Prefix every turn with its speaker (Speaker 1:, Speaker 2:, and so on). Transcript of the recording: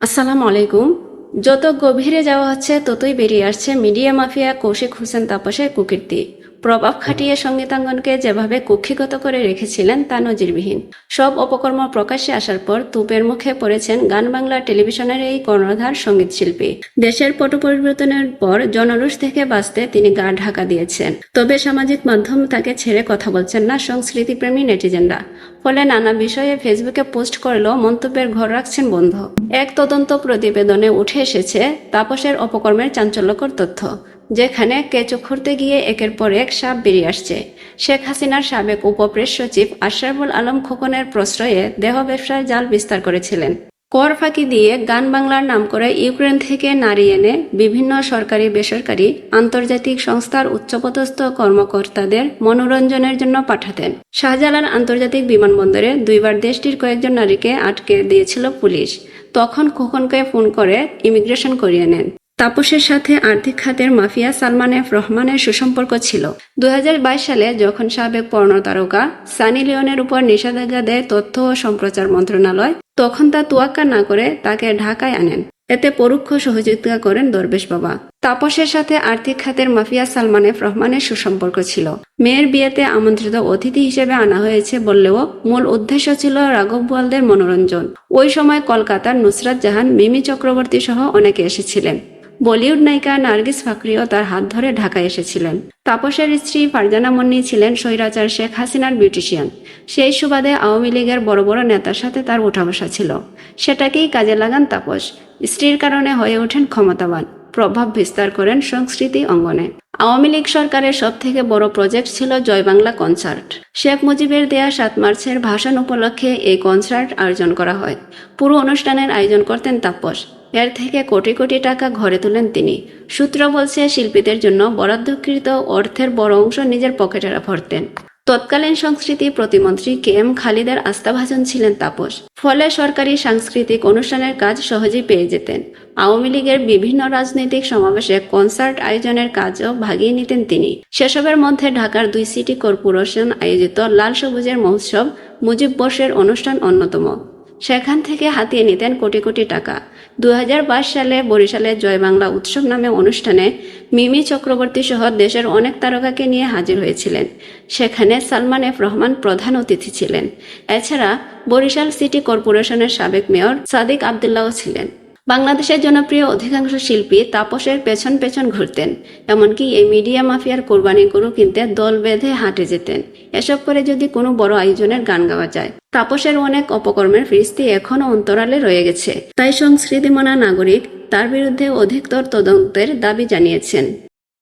Speaker 1: আসসালামু আলাইকুম। যত গভীরে যাওয়া হচ্ছে, ততই বেরিয়ে আসছে মিডিয়া মাফিয়া কৌশিক হোসেন তাপসের কুকীর্তি। প্রভাব খাটিয়ে সঙ্গীতাঙ্গনকে যেভাবে কুক্ষিগত করে রেখেছিলেন তা নজিরবিহীন। সব অপকর্ম প্রকাশ্যে আসার পর তুপের মুখে পড়েছেন গান বাংলা টেলিভিশনের এই কর্ণধার সংগীত শিল্পী। দেশের পট পরিবর্তনের পর জনরুষ থেকে বাঁচতে তিনি গা ঢাকা দিয়েছেন। তবে সামাজিক মাধ্যম তাকে ছেড়ে কথা বলছেন না সংস্কৃতিপ্রেমী নেটিজেনরা। ফলে নানা বিষয়ে ফেসবুকে পোস্ট করলেও মন্তব্যের ঘর রাখছেন বন্ধ। এক তদন্ত প্রতিবেদনে উঠে এসেছে, তাপসের অপকর্মের চাঞ্চল্যকর তথ্য। যেখানে কেঁচো খুঁড়তে গিয়ে একের পর এক সাপ বেরিয়ে আসছে। শেখ হাসিনার সাবেক উপপ্রেস সচিব আশরাফুল আলম খোকনের প্রশ্রয়ে দেহ ব্যবসায় জাল বিস্তার করেছিলেন। কর ফাঁকি দিয়ে গান বাংলার নাম করে ইউক্রেন থেকে নারী এনে বিভিন্ন সরকারি, বেসরকারি, আন্তর্জাতিক সংস্থার উচ্চপদস্থ কর্মকর্তাদের মনোরঞ্জনের জন্য পাঠাতেন। শাহজালাল আন্তর্জাতিক বিমানবন্দরে দুইবার দেশটির কয়েকজন নারীকে আটকে দিয়েছিল পুলিশ। তখন খোকনকে ফোন করে ইমিগ্রেশন করিয়ে নেন। তাপসের সাথে আর্থিক খাতের মাফিয়া সালমান এফ রহমানের সুসম্পর্ক ছিল। দুই হাজার বাইশ সালে যখন সাবেক পর্ণ তারকা সানি লিওনের উপর নিষেধাজ্ঞা দেয় তথ্য ও সম্প্রচার মন্ত্রণালয়, তখন তা তোয়াক্কা না করে তাকে ঢাকায় আনেন। এতে পরোক্ষ সহযোগিতা করেন দরবেশ বাবা। তাপসের সাথে আর্থিক খাতের মাফিয়া সালমান এফ রহমানের সুসম্পর্ক ছিল। মেয়ের বিয়েতে আমন্ত্রিত অতিথি হিসেবে আনা হয়েছে বললেও মূল উদ্দেশ্য ছিল রাঘব বোয়ালদের মনোরঞ্জন। ওই সময় কলকাতার নুসরাত জাহান, মিমি চক্রবর্তী সহ অনেকে এসেছিলেন। বলিউড নায়িকা নার্গিস ফাকরিও তার হাত ধরে ঢাকায় এসেছিলেন। তাপসের স্ত্রী ফারজানা মন্নি ছিলেন স্বৈরাচার শেখ হাসিনার বিউটিশিয়ান। সেই সুবাদে আওয়ামী লীগের বড় বড় নেতার সাথে তার উঠা বসা ছিল। সেটাকেই কাজে লাগান তাপস। স্ত্রীর কারণে হয়ে ওঠেন ক্ষমতাবান। প্রভাব বিস্তার করেন সংস্কৃতি অঙ্গনে। আওয়ামী লীগ সরকারের সব থেকে বড় প্রজেক্ট ছিল জয় বাংলা কনসার্ট। শেখ মুজিবের দেয়া সাত মার্চের ভাষণ উপলক্ষে এই কনসার্ট আয়োজন করা হয়। পুরো অনুষ্ঠানের আয়োজন করতেন তাপস। এর থেকে কোটি কোটি টাকা ঘরে তোলেন তিনি। সূত্র বলছে, শিল্পীদের জন্য বরাদ্দকৃত অর্থের বড় অংশ নিজের পকেটেরা ভরতেন। তৎকালীন সংস্কৃতি প্রতিমন্ত্রী কে এম খালিদের আস্থাভাজন ছিলেন তাপস। ফলে সরকারি সাংস্কৃতিক অনুষ্ঠানের কাজ সহজেই পেয়ে যেতেন। আওয়ামী লীগের বিভিন্ন রাজনৈতিক সমাবেশে কনসার্ট আয়োজনের কাজও ভাগিয়ে নিতেন তিনি। সেসবের মধ্যে ঢাকার দুই সিটি কর্পোরেশন আয়োজিত লাল সবুজের মহোৎসব মুজিব বর্ষের অনুষ্ঠান অন্যতম। সেখান থেকে হাতিয়ে নিতেন কোটি কোটি টাকা। দু হাজার বাইশ সালে বরিশালে জয় বাংলা উৎসব নামে অনুষ্ঠানে মিমি চক্রবর্তী সহ দেশের অনেক তারকাকে নিয়ে হাজির হয়েছিলেন। সেখানে সালমান এফ রহমান প্রধান অতিথি ছিলেন। এছাড়া বরিশাল সিটি কর্পোরেশনের সাবেক মেয়র সাদিক আবদুল্লাহ ছিলেন। বাংলাদেশের জনপ্রিয় অধিকাংশ শিল্পী তাপসের পেছন পেছন ঘুরতেন, এমনকি এই মিডিয়া মাফিয়ার কোরবানি গরু কিনতে দল বেঁধে হাঁটে যেতেন। এসব করে যদি কোনো বড় আয়োজনের গান গাওয়া যায়। তাপসের অনেক অপকর্মের ফিরিস্তি এখনও অন্তরালে রয়ে গেছে। তাই সংস্কৃতিমনা নাগরিক তার বিরুদ্ধে অধিকতর তদন্তের দাবি জানিয়েছেন।